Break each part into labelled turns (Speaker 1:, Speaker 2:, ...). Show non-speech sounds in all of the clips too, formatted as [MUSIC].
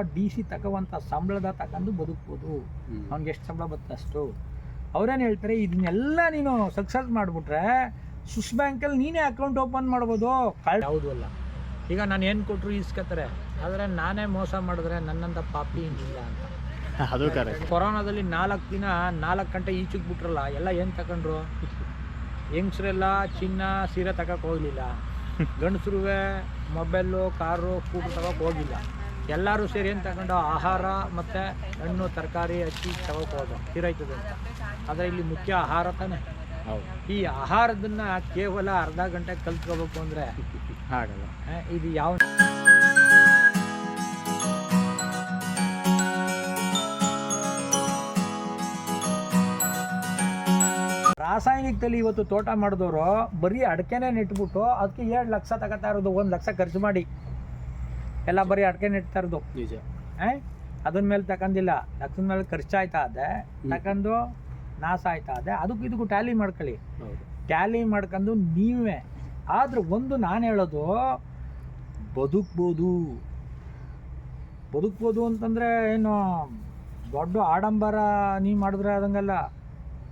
Speaker 1: D C ತಗೋವಂಥ ಸಂಬಳದ ತಗೊಂಡು ಬದುಕ್ಬೋದು. ಅವ್ನಿಗೆ ಎಷ್ಟು ಸಂಬಳ ಬರುತ್ತೆ ಅಷ್ಟು. ಅವ್ರೇನು ಹೇಳ್ತಾರೆ ಇದನ್ನೆಲ್ಲ ನೀನು ಸಕ್ಸಸ್ ಮಾಡಿಬಿಟ್ರೆ ಸ್ವಿಸ್ ಬ್ಯಾಂಕಲ್ಲಿ ನೀನೇ ಅಕೌಂಟ್ ಓಪನ್ ಮಾಡ್ಬೋದು. ಕಳ್ ಯಾವುದು ಅಲ್ಲ. ಈಗ ನಾನು ಏನು ಕೊಟ್ಟರು ಈಸ್ಕೊತಾರೆ. ಆದರೆ ನಾನೇ ಮೋಸ ಮಾಡಿದ್ರೆ ನನ್ನಂಥ ಪಾಪಿ ಇಲ್ಲ ಅಂತ. [LAUGHS]
Speaker 2: ಅದು ಕರೆಕ್ಟ್
Speaker 1: ಕೊರೋನಾದಲ್ಲಿ ನಾಲ್ಕು ದಿನ ನಾಲ್ಕು ಗಂಟೆ ಈಚೆಗೆ ಬಿಟ್ರಲ್ಲ ಎಲ್ಲ ಏನು ತಗೊಂಡ್ರು ಹೆಂಗಸ್ರೆಲ್ಲ ಚಿನ್ನ ಸೀರೆ ತಗೋಕೆ ಹೋಗಲಿಲ್ಲ. [LAUGHS] ಗಂಡಸ್ರುವೆ ಮೊಬೈಲು ಕಾರು ಸ್ಕೂಟ್ರ್ ತಗೋಕೆ ಹೋಗಿಲ್ಲ. ಎಲ್ಲರೂ ಸೇರಿ ಏನು ತಗೊಂಡು ಆಹಾರ ಮತ್ತು ಹಣ್ಣು ತರಕಾರಿ ಹಚ್ಚಿ ತಗೋಬೋದು. ತೀರೈತದೆ ಅಂತ. ಆದರೆ ಇಲ್ಲಿ ಮುಖ್ಯ ಆಹಾರ ತಾನೇ.
Speaker 2: ಹೌದು.
Speaker 1: ಈ ಆಹಾರದನ್ನ ಕೇವಲ ಅರ್ಧ ಗಂಟೆ ಕಲ್ತ್ಕೋಬೇಕು ಅಂದರೆ
Speaker 2: ಆಗಲ್ಲ [LAUGHS]
Speaker 1: ಇದು ಯಾವ ರಾಸಾಯನಿಕದಲ್ಲಿ ಇವತ್ತು ತೋಟ ಮಾಡಿದವರು ಬರೀ ಅಡಕೆನೇ ನೆಟ್ಬಿಟ್ಟು ಅದಕ್ಕೆ ಎರಡು ಲಕ್ಷ ತಗೋತಾ ಇರೋದು ಒಂದು ಲಕ್ಷ ಖರ್ಚು ಮಾಡಿ. ಎಲ್ಲ ಬರೀ ಅಡಕೆ ನೆಟ್ತಾ ಇರೋದು
Speaker 2: ನಿಜ?
Speaker 1: ಅದನ್ನ ಮೇಲೆ ತಗೊಂಡಿಲ್ಲ ಲಕ್ಷದ ಮೇಲೆ ಖರ್ಚಾಯ್ತಾ ಇದೆ ತಗೊಂಡು ನಾಶ ಆಯ್ತಾ ಇದೆ ಅದಕ್ಕೆ ಇದಕ್ಕೂ ಟ್ಯಾಲಿ ಮಾಡ್ಕೊಳ್ಳಿ. ಟ್ಯಾಲಿ ಮಾಡ್ಕೊಂಡು ನೀವೇ. ಆದ್ರೆ ಒಂದು ನಾನು ಹೇಳೋದು ಬದುಕ್ಬೋದು. ಬದುಕ್ಬೋದು ಅಂತಂದರೆ ಏನು ದೊಡ್ಡ ಆಡಂಬರ ನೀವು ಮಾಡಿದ್ರೆ ಅದಂಗಲ್ಲ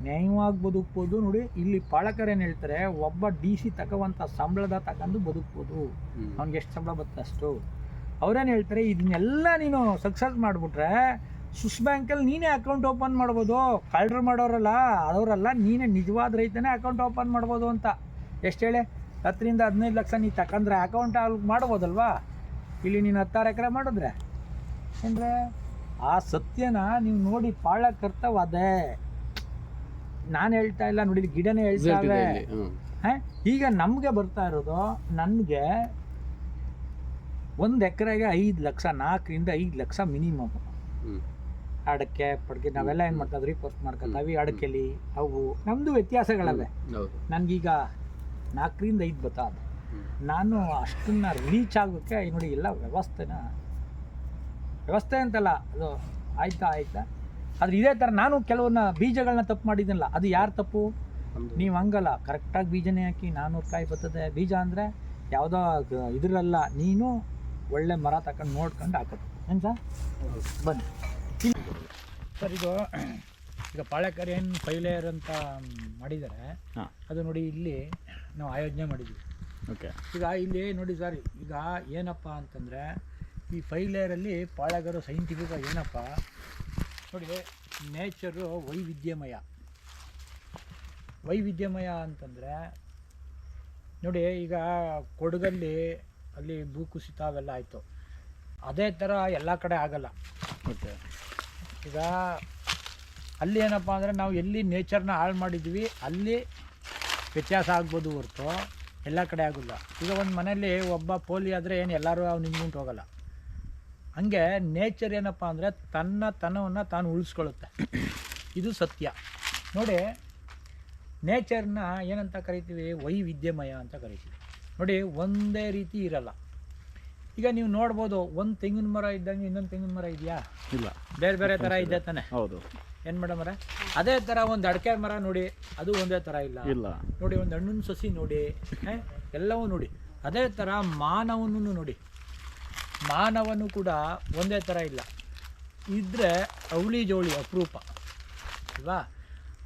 Speaker 1: ನ್ಯಾಯವಾಗಿ ಬದುಕ್ಬೋದು. ನೋಡಿ ಇಲ್ಲಿ ಪಾಲಕರು ಏನು ಹೇಳ್ತಾರೆ ಒಬ್ಬ ಡಿ ಸಿ ತಗೋವಂಥ ಸಂಬಳದ ತಗೊಂಡು ಬದುಕ್ಬೋದು. ಅವ್ನಿಗೆ ಎಷ್ಟು ಸಂಬಳ ಬರುತ್ತೆ ಅಷ್ಟು? ಅವ್ರೇನು ಹೇಳ್ತಾರೆ ಇದನ್ನೆಲ್ಲ ನೀನು ಸಕ್ಸಸ್ ಮಾಡಿಬಿಟ್ರೆ ಸ್ವಿಸ್ ಬ್ಯಾಂಕಲ್ಲಿ ನೀನೇ ಅಕೌಂಟ್ ಓಪನ್ ಮಾಡ್ಬೋದು. ಕಳ್ಳರು ಮಾಡೋರಲ್ಲ ಅವರಲ್ಲ ನೀನೇ ನಿಜವಾದ ರೈತನೇ ಅಕೌಂಟ್ ಓಪನ್ ಮಾಡ್ಬೋದು ಅಂತ. ಎಷ್ಟು ಹೇಳಿ? ಹತ್ತರಿಂದ ಹದಿನೈದು ಲಕ್ಷ ನೀ ತಕಂದ್ರೆ ಅಕೌಂಟ್ ಅಲ್ಲಿ ಮಾಡ್ಬೋದಲ್ವಾ? ಇಲ್ಲಿ ನೀನು ಹತ್ತಾರು ಎಕರೆ ಮಾಡಿದ್ರೆ. ಅಂದರೆ ಆ ಸತ್ಯನ ನೀವು ನೋಡಿ ಪಾಳ ಕರ್ತವ ಅದೇ ನಾನು ಹೇಳ್ತಾ ಇಲ್ಲ ನೋಡಿ ಗಿಡನೇ ಹೇಳ್ತಾ ಹಾ? ಈಗ ನಮಗೆ ಬರ್ತಾ ಇರೋದು ನನಗೆ ಒಂದು ಎಕರೆಗೆ ಐದು ಲಕ್ಷ ನಾಲ್ಕರಿಂದ ಐದು ಲಕ್ಷ ಮಿನಿಮಮ್. ಅಡಕೆ ಪಡಕೆ ನಾವೆಲ್ಲ ಏನು ಮಾಡ್ತಾ ರಿಪೋರ್ಟ್ ಮಾಡ್ಕೊತಾವಿ ಅಡಕೆಲಿ ಅವು. ನಮ್ಮದು ವ್ಯತ್ಯಾಸಗಳವೆ. ನನಗೀಗ ನಾಲ್ಕರಿಂದ ಐದು ಬತ್ತ ನಾನು ಅಷ್ಟನ್ನು ರೀಚ್ ಆಗೋಕ್ಕೆ ನೋಡಿ ಎಲ್ಲ ವ್ಯವಸ್ಥೆನ ವ್ಯವಸ್ಥೆ ಅಂತಲ್ಲ ಅದು ಆಯ್ತಾ ಆಯ್ತಾ? ಆದರೆ ಇದೇ ಥರ ನಾನು ಕೆಲವನ್ನ ಬೀಜಗಳನ್ನ ತಪ್ಪು ಮಾಡಿದ್ದೀನಲ್ಲ ಅದು ಯಾರು ತಪ್ಪು? ನೀವು ಹಂಗಲ್ಲ ಕರೆಕ್ಟಾಗಿ ಬೀಜನೇ ಹಾಕಿ ನಾನ್ನೂರು ಕಾಯಿ ಬರ್ತದೆ ಬೀಜ ಅಂದರೆ ಯಾವುದೋ ಇದರಲ್ಲ ನೀನು ಒಳ್ಳೆ ಮರ ತಕೊಂಡು ನೋಡ್ಕೊಂಡು ಹಾಕೋದು. ಏನು ಸರ್? ಬನ್ನಿ. ಸರ್ ಇದು ಈಗ ಪಾಳೆಕರಿ ಏನು ಫೈಲೇರ್ ಅಂತ ಮಾಡಿದ್ದಾರೆ. ಅದು ನೋಡಿ ಇಲ್ಲಿ ನಾವು ಆಯೋಜನೆ ಮಾಡಿದ್ವಿ.
Speaker 2: ಓಕೆ.
Speaker 1: ಈಗ ಇಲ್ಲಿ ನೋಡಿ ಸರ್ ಈಗ ಏನಪ್ಪ ಅಂತಂದರೆ ಈ ಫೈಲೇರಲ್ಲಿ ಪಾಳೆಗರು ಸೈಂಟಿಫಿಕ್ ಏನಪ್ಪ? ನೋಡಿ ನೇಚರು ವೈವಿಧ್ಯಮಯ. ವೈವಿಧ್ಯಮಯ ಅಂತಂದರೆ ನೋಡಿ ಈಗ ಕೊಡಗಲ್ಲಿ ಅಲ್ಲಿ ಭೂಕುಸಿತ ಅವೆಲ್ಲ ಆಯಿತು. ಅದೇ ಥರ ಎಲ್ಲ ಕಡೆ ಆಗಲ್ಲ.
Speaker 2: ಓಕೆ
Speaker 1: ಈಗ ಅಲ್ಲಿ ಏನಪ್ಪ ಅಂದರೆ ನಾವು ಎಲ್ಲಿ ನೇಚರ್ನ ಹಾಳು ಮಾಡಿದ್ವಿ ಅಲ್ಲಿ ವ್ಯತ್ಯಾಸ ಆಗ್ಬೋದು ಹೊರತು ಎಲ್ಲ ಕಡೆ ಆಗೋಲ್ಲ. ಈಗ ಒಂದು ಮನೆಯಲ್ಲಿ ಒಬ್ಬ ಪೋಲಿ ಆದರೆ ಏನು ಎಲ್ಲರೂ ಅವ್ನು ನಿಂತ್ಕೊಂಡು ಹೋಗಲ್ಲ. ಹಂಗೆ ನೇಚರ್ ಏನಪ್ಪ ಅಂದರೆ ತನ್ನ ತನವನ್ನು ತಾನು ಉಳಿಸ್ಕೊಳ್ಳುತ್ತೆ. ಇದು ಸತ್ಯ. ನೋಡಿ ನೇಚರ್ನ ಏನಂತ ಕರಿತೀವಿ? ವೈವಿಧ್ಯಮಯ ಅಂತ ಕರಿತೀವಿ. ನೋಡಿ ಒಂದೇ ರೀತಿ ಇರಲ್ಲ. ಈಗ ನೀವು ನೋಡ್ಬೋದು ಒಂದು ತೆಂಗಿನ ಮರ ಇದ್ದಂಗೆ ಇನ್ನೊಂದು ತೆಂಗಿನ ಮರ ಇದೆಯಾ?
Speaker 2: ಇಲ್ಲ.
Speaker 1: ಬೇರೆ ಬೇರೆ ಥರ ಇದೆ ತಾನೆ.
Speaker 2: ಹೌದು.
Speaker 1: ಏನು ಮೇಡಮ್ ಅವರೇ? ಅದೇ ಥರ ಒಂದು ಅಡಿಕೆ ಮರ ನೋಡಿ ಅದು ಒಂದೇ ಥರ ಇಲ್ಲ.
Speaker 2: ಇಲ್ಲ.
Speaker 1: ನೋಡಿ ಒಂದು ಹಣ್ಣಿನ ಸಸಿ ನೋಡಿ ಎಲ್ಲವೂ ನೋಡಿ. ಅದೇ ಥರ ಮಾನವನೂ ನೋಡಿ. ಮಾನವನು ಕೂಡ ಒಂದೇ ಥರ ಇಲ್ಲ. ಇದ್ದರೆ ಅವಳಿ ಜೋಳಿ ಅಪರೂಪ. ಅಲ್ವಾ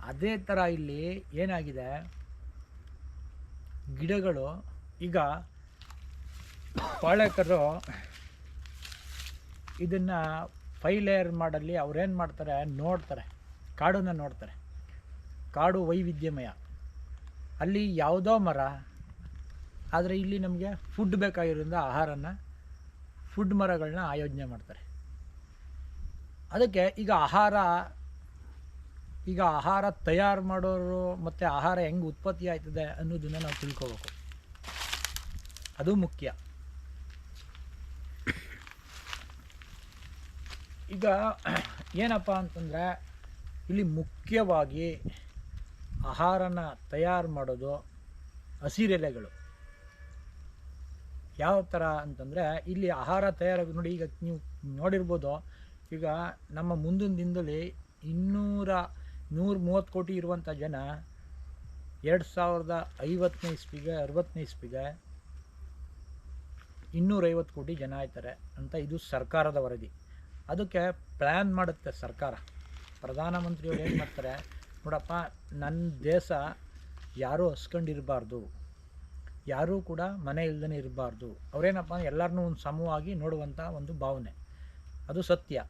Speaker 1: ಅದೇ ಥರ ಇಲ್ಲಿ ಏನಾಗಿದೆ? ಗಿಡಗಳು ಈಗ ಪಾಳೇಕರು ಇದನ್ನು ಫೈಲೇರ್ ಮಾಡಲ್ಲಿ ಅವ್ರೇನು ಮಾಡ್ತಾರೆ? ನೋಡ್ತಾರೆ. ಕಾಡನ್ನು ನೋಡ್ತಾರೆ. ಕಾಡು ವೈವಿಧ್ಯಮಯ. ಅಲ್ಲಿ ಯಾವುದೋ ಮರ, ಆದರೆ ಇಲ್ಲಿ ನಮಗೆ ಫುಡ್ ಬೇಕಾಗಿರೋದ್ರಿಂದ ಆಹಾರನ ಫುಡ್ ಮರಗಳನ್ನ ಆಯೋಜನೆ ಮಾಡ್ತಾರೆ. ಅದಕ್ಕೆ ಈಗ ಆಹಾರ ಈಗ ಆಹಾರ ತಯಾರು ಮಾಡೋರು ಮತ್ತು ಆಹಾರ ಹೆಂಗೆ ಉತ್ಪತ್ತಿ ಆಯ್ತದೆ ಅನ್ನೋದನ್ನು ನಾವು ತಿಳ್ಕೋಬೇಕು. ಅದು ಮುಖ್ಯ. ಈಗ ಏನಪ್ಪ ಅಂತಂದರೆ, ಇಲ್ಲಿ ಮುಖ್ಯವಾಗಿ ಆಹಾರನ ತಯಾರು ಮಾಡೋದು ಹಸಿರೆಲೆಗಳು. ಯಾವ ಥರ ಅಂತಂದರೆ, ಇಲ್ಲಿ ಆಹಾರ ತಯಾರಾಗಿ ನೋಡಿ ಈಗ ನೀವು ನೋಡಿರ್ಬೋದು, ಈಗ ನಮ್ಮ ಮುಂದಿನ ದಿನದಲ್ಲಿ ಇನ್ನೂರ ನೂರ ಮೂವತ್ತು ಕೋಟಿ ಇರುವಂಥ ಜನ ಎರಡು ಸಾವಿರದ ಐವತ್ತನೇ ಇಸ್ವಿಗೆ, ಅರವತ್ತನೇ ಇಸ್ವಿಗೆ ಇನ್ನೂರೈವತ್ತು ಕೋಟಿ ಜನ ಆಯ್ತಾರೆ ಅಂತ ಇದು ಸರ್ಕಾರದ ವರದಿ. ಅದಕ್ಕೆ ಪ್ಲ್ಯಾನ್ ಮಾಡುತ್ತೆ ಸರ್ಕಾರ. ಪ್ರಧಾನಮಂತ್ರಿಯವ್ರು ಏನು ಮಾಡ್ತಾರೆ, ನೋಡಪ್ಪ ನನ್ನ ದೇಶ ಯಾರೂ ಹಸ್ಕೊಂಡಿರಬಾರ್ದು. ಯಾರೂ ಕೂಡ ಮನೆ ಇಲ್ಲದೇ ಇರಬಾರ್ದು. ಅವರೇನಪ್ಪ ಎಲ್ಲರನ್ನೂ ಒಂದು ಸಮವಾಗಿ ನೋಡುವಂಥ ಒಂದು ಭಾವನೆ. ಅದು ಸತ್ಯ.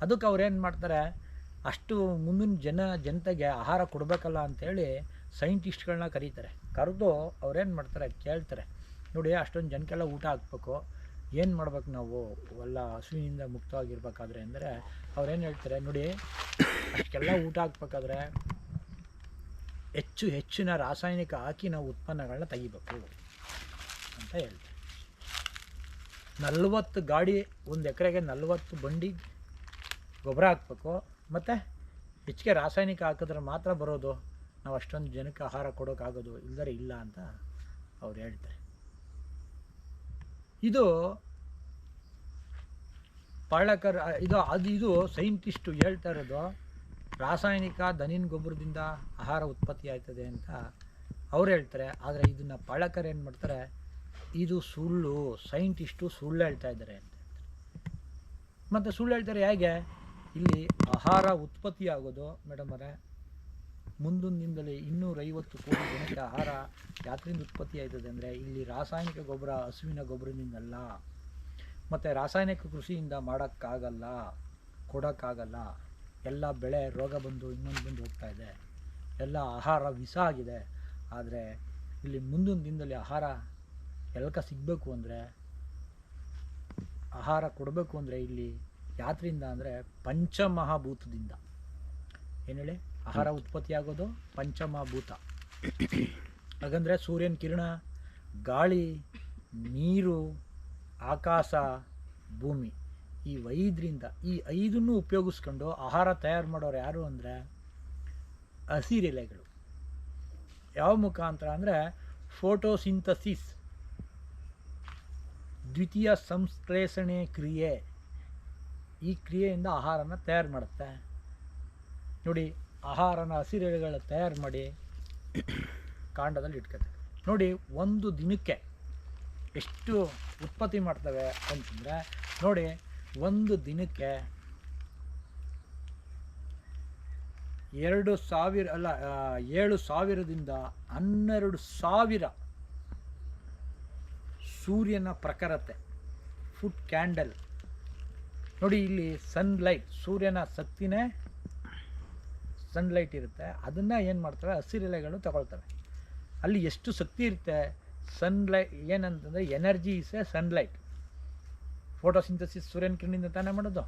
Speaker 1: ಅದಕ್ಕೆ ಅವ್ರೇನು ಮಾಡ್ತಾರೆ, ಅಷ್ಟು ಮುಂದಿನ ಜನ, ಜನತೆಗೆ ಆಹಾರ ಕೊಡಬೇಕಲ್ಲ ಅಂಥೇಳಿ ಸೈಂಟಿಸ್ಟ್ಗಳನ್ನ ಕರೀತಾರೆ. ಕರೆದು ಅವ್ರೇನು ಮಾಡ್ತಾರೆ, ಕೇಳ್ತಾರೆ. ನೋಡಿ, ಅಷ್ಟೊಂದು ಜನಕ್ಕೆಲ್ಲ ಊಟ ಹಾಕ್ಬೇಕು. ಏನು ಮಾಡ್ಬೇಕು ನಾವು? ಎಲ್ಲ ಹಸುವಿನಿಂದ ಮುಕ್ತವಾಗಿರ್ಬೇಕಾದ್ರೆ ಅಂದರೆ, ಅವ್ರೇನು ಹೇಳ್ತಾರೆ ನೋಡಿ ಅಷ್ಟೆಲ್ಲ ಊಟ ಹಾಕ್ಬೇಕಾದ್ರೆ ಹೆಚ್ಚು ಹೆಚ್ಚಿನ ರಾಸಾಯನಿಕ ಹಾಕಿ ನಾವು ಉತ್ಪನ್ನಗಳನ್ನ ತೆಗಿಬೇಕು ಅಂತ ಹೇಳ್ತಾರೆ. ನಲ್ವತ್ತು ಗಾಡಿ, ಒಂದು ಎಕರೆಗೆ ನಲ್ವತ್ತು ಬಂಡಿ ಗೊಬ್ಬರ ಹಾಕ್ಬೇಕು. ಮತ್ತು ಹೆಚ್ಚಿಗೆ ರಾಸಾಯನಿಕ ಹಾಕಿದ್ರೆ ಮಾತ್ರ ಬರೋದು. ನಾವು ಅಷ್ಟೊಂದು ಜನಕ್ಕೆ ಆಹಾರ ಕೊಡೋಕ್ಕಾಗೋದು ಇಲ್ಲದರೆ ಇಲ್ಲ ಅಂತ ಅವ್ರು ಹೇಳ್ತಾರೆ. ಇದು ಪಳ್ಳಕರ್ ಇದು ಅದು, ಇದು ಸೈಂಟಿಸ್ಟು ಹೇಳ್ತಾ ಇರೋದು, ರಾಸಾಯನಿಕ ದನಿನ ಗೊಬ್ಬರದಿಂದ ಆಹಾರ ಉತ್ಪತ್ತಿ ಆಯ್ತದೆ ಅಂತ ಅವ್ರು ಹೇಳ್ತಾರೆ. ಆದರೆ ಇದನ್ನು ಪಳ್ಳಕರ್ ಏನು ಮಾಡ್ತಾರೆ? ಇದು ಸುಳ್ಳು ಸೈಂಟಿಸ್ಟು ಸುಳ್ಳು ಹೇಳ್ತಾ ಇದ್ದಾರೆ ಅಂತ ಮತ್ತು ಸುಳ್ಳು ಹೇಳ್ತಾರೆ ಹೇಗೆ? ಇಲ್ಲಿ ಆಹಾರ ಉತ್ಪತ್ತಿ ಆಗೋದು ಮೇಡಮ್ ಅವರೇ ಮುಂದಿನ ದಿನದಲ್ಲಿ ಇನ್ನೂರೈವತ್ತು ಕೋಟಿ ಜನಕ್ಕೆ ಆಹಾರ ಯಾತ್ರಿಂದ ಉತ್ಪತ್ತಿ ಆಯ್ತದೆ ಅಂದರೆ ಇಲ್ಲಿ ರಾಸಾಯನಿಕ ಗೊಬ್ಬರ, ಹಸುವಿನ ಗೊಬ್ಬರದಿಂದಲ್ಲ. ಮತ್ತು ರಾಸಾಯನಿಕ ಕೃಷಿಯಿಂದ ಮಾಡೋಕ್ಕಾಗಲ್ಲ, ಕೊಡೋಕ್ಕಾಗಲ್ಲ. ಎಲ್ಲ ಬೆಳೆ ರೋಗ ಬಂದು ಇನ್ನೊಂದು ಬಂದು ಹೋಗ್ತಾ ಇದೆ. ಎಲ್ಲ ಆಹಾರ ವಿಷ ಆಗಿದೆ. ಆದರೆ ಇಲ್ಲಿ ಮುಂದಿನ ದಿನದಲ್ಲಿ ಆಹಾರ ಎಲ್ಕ ಸಿಗಬೇಕು ಅಂದರೆ, ಆಹಾರ ಕೊಡಬೇಕು ಅಂದರೆ ಇಲ್ಲಿ ಯಾತ್ರಿಂದ ಅಂದರೆ ಪಂಚಮಹಾಭೂತದಿಂದ. ಏನು ಹೇಳಿ? ಆಹಾರ ಉತ್ಪತ್ತಿಯಾಗೋದು ಆಗೋದು ಪಂಚಮಹಾಭೂತ ಹಾಗಂದರೆ ಸೂರ್ಯನ ಕಿರಣ, ಗಾಳಿ, ನೀರು, ಆಕಾಶ, ಭೂಮಿ ಈ ಐದರಿಂದ ಈ ಐದನ್ನು ಉಪಯೋಗಿಸ್ಕೊಂಡು ಆಹಾರ ತಯಾರು ಮಾಡೋರು ಯಾರು ಅಂದರೆ ಹಸಿರೆಲೆಗಳು. ಯಾವ ಮುಖಾಂತರ ಅಂದರೆ ಫೋಟೋಸಿಂಥಸಿಸ್, ದ್ವಿತೀಯ ಸಂಶ್ಲೇಷಣೆ ಕ್ರಿಯೆ. ಈ ಕ್ರಿಯೆಯಿಂದ ಆಹಾರನ ತಯಾರು ಮಾಡುತ್ತೆ. ನೋಡಿ ಆಹಾರನ ಹಸಿರೆಲೆಗಳ ತಯಾರು ಮಾಡಿ ಕಾಂಡದಲ್ಲಿ ಇಟ್ಕೋತಾರೆ ನೋಡಿ, ಒಂದು ದಿನಕ್ಕೆ ಎಷ್ಟು ಉತ್ಪತ್ತಿ ಮಾಡ್ತವೆ ಅಂತಂದರೆ, ನೋಡಿ, ಒಂದು ದಿನಕ್ಕೆ ಎರಡು ಸಾವಿರ, ಅಲ್ಲ ಏಳು ಸಾವಿರದಿಂದ ಹನ್ನೆರಡು ಸಾವಿರ ಸೂರ್ಯನ ಪ್ರಖರತೆ ಫುಡ್ ಕ್ಯಾಂಡಲ್ ನೋಡಿ, ಇಲ್ಲಿ ಸನ್ಲೈಟ್ ಸೂರ್ಯನ ಶಕ್ತಿನೇ ಸನ್ಲೈಟ್ ಇರುತ್ತೆ, ಅದನ್ನು ಏನು ಮಾಡ್ತವೆ ಹಸಿರೆಲೆಗಳು ತಗೊಳ್ತವೆ ಅಲ್ಲಿ ಎಷ್ಟು ಶಕ್ತಿ ಇರುತ್ತೆ? ಸನ್ಲೈ ಏನಂತಂದರೆ energy is a sunlight photosynthesis ಸೂರ್ಯನ ಕಿರಣಿಂದ ತಾನೇ ಮಾಡೋದು.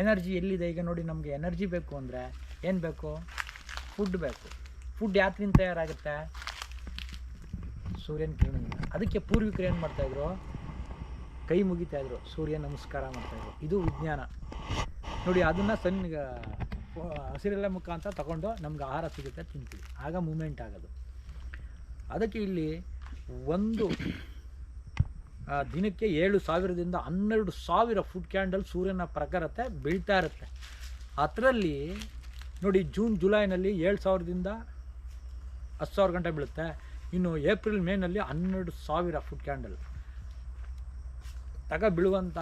Speaker 1: ಎನರ್ಜಿ ಎಲ್ಲಿದೆ? ಈಗ ನೋಡಿ, ನಮಗೆ ಎನರ್ಜಿ ಬೇಕು ಅಂದರೆ ಏನು ಬೇಕು? ಫುಡ್ ಬೇಕು. ಫುಡ್ ಯಾತ್ರಿಂದ ತಯಾರಾಗುತ್ತೆ? ಸೂರ್ಯನ ಕಿರಣದಿಂದ. ಅದಕ್ಕೆ ಪೂರ್ವಿಕರು ಏನು ಮಾಡ್ತಾಯಿದ್ರು ಕೈ ಮುಗಿತಾ ಇದ್ರು. ಸೂರ್ಯ ನಮಸ್ಕಾರ ಮಾಡ್ತಾಯಿದ್ರು ಇದು ವಿಜ್ಞಾನ. ನೋಡಿ, ಅದನ್ನು ಸನ್ ಹಸಿರೆಲೆ ಮುಖಾಂತರ ತಗೊಂಡು ನಮ್ಗೆ ಆಹಾರ ಸಿಗುತ್ತೆ, ತಿಂತೀವಿ. ಆಗ ಮೂಮೆಂಟ್ ಆಗೋದು. ಅದಕ್ಕೆ ಇಲ್ಲಿ ಒಂದು ದಿನಕ್ಕೆ ಏಳು ಸಾವಿರದಿಂದ ಹನ್ನೆರಡು ಸಾವಿರ ಫುಡ್ ಕ್ಯಾಂಡಲ್ ಸೂರ್ಯನ ಪ್ರಖರತೆ ಬೀಳ್ತಾ ಇರುತ್ತೆ. ಅದರಲ್ಲಿ ನೋಡಿ ಜೂನ್ ಜುಲೈನಲ್ಲಿ ಏಳು ಸಾವಿರದಿಂದ ಹತ್ತು ಸಾವಿರ ಗಂಟೆ ಬೀಳುತ್ತೆ. ಇನ್ನು ಏಪ್ರಿಲ್ ಮೇನಲ್ಲಿ ಹನ್ನೆರಡು ಸಾವಿರ ಫುಡ್ ಕ್ಯಾಂಡಲ್ ತಗ ಬೀಳುವಂಥ